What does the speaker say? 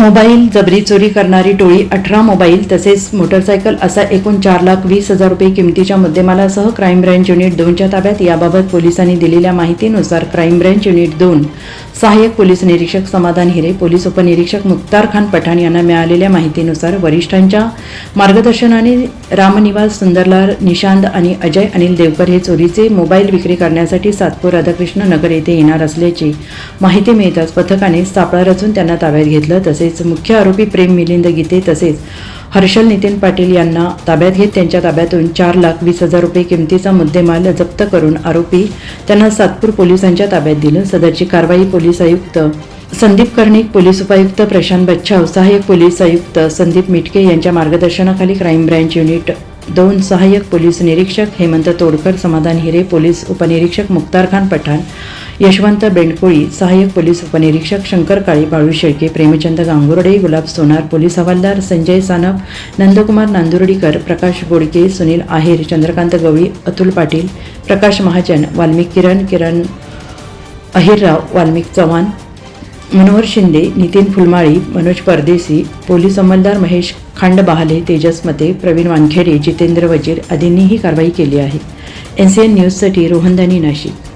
Mobile जबरी चोरी करणारी टोळी अठरा मोबाईल तसेच मोटरसायकल असा एकूण चार लाख वीस हजार रुपये किमतीच्या मुद्देमालासह क्राईम ब्रँच युनिट दोनच्या ताब्यात याबाबत पोलिसांनी दिलेल्या माहितीनुसार क्राईम ब्रँच युनिट दोन सहाय्यक पोलीस निरीक्षक समाधान हिरे पोलीस उपनिरीक्षक मुक्तार खान पठाण यांना मिळालेल्या माहितीनुसार वरिष्ठांच्या मार्गदर्शनाने रामनिवास सुंदरलाल निशांत आणि अजय अनिल देवकर हे चोरीचे मोबाईल विक्री करण्यासाठी सातपूर राधाकृष्ण नगर येथे येणार असल्याची माहिती मिळताच पथकाने सापळा रचून त्यांना ताब्यात घेतलं. तसेच मुख्य आरोपी प्रेम मिलिंद गीते तसेच हर्षल नितीन पाटील यांना ताब्यात घेत त्यांच्या ताब्यातून चार लाख वीस हजार रुपये किमतीचा मुद्देमाल जप्त करून आरोपी त्यांना सातपूर पोलिसांच्या ताब्यात दिलं. सदरची कारवाई पोलीस आयुक्त संदीप कर्णिक पोलीस उपायुक्त प्रशांत बच्छाव सहाय्यक पोलीस आयुक्त संदीप मिटके यांच्या मार्गदर्शनाखाली क्राईम ब्रँच युनिट दोन सहाय्यक पोलीस निरीक्षक हेमंत तोडकर समाधान हिरे पोलीस उपनिरीक्षक मुक्तार खान पठाण यशवंत बेंडकोळी सहाय्यक पोलीस उपनिरीक्षक शंकर काळे बाळू शेळके प्रेमचंद गांगुर्डे गुलाब सोनार पोलीस हवालदार संजय सानप नंदकुमार नांदुर्डीकर प्रकाश बोडके सुनील आहेर चंद्रकांत गवळी अतुल पाटील प्रकाश महाजन वाल्मिक किरण किरण अहिरराव वाल्मिक चव्हाण मनोहर शिंदे नितीन फुलमाळी मनोज परदेसी पोलीस अंमलदार महेश खांडबहाले तेजस मते प्रवीण वानखेडे जितेंद्र वजीर आदींनी ही कारवाई केली आहे. एन सी एन न्यूजसाठी रोहनदानी नाशिक.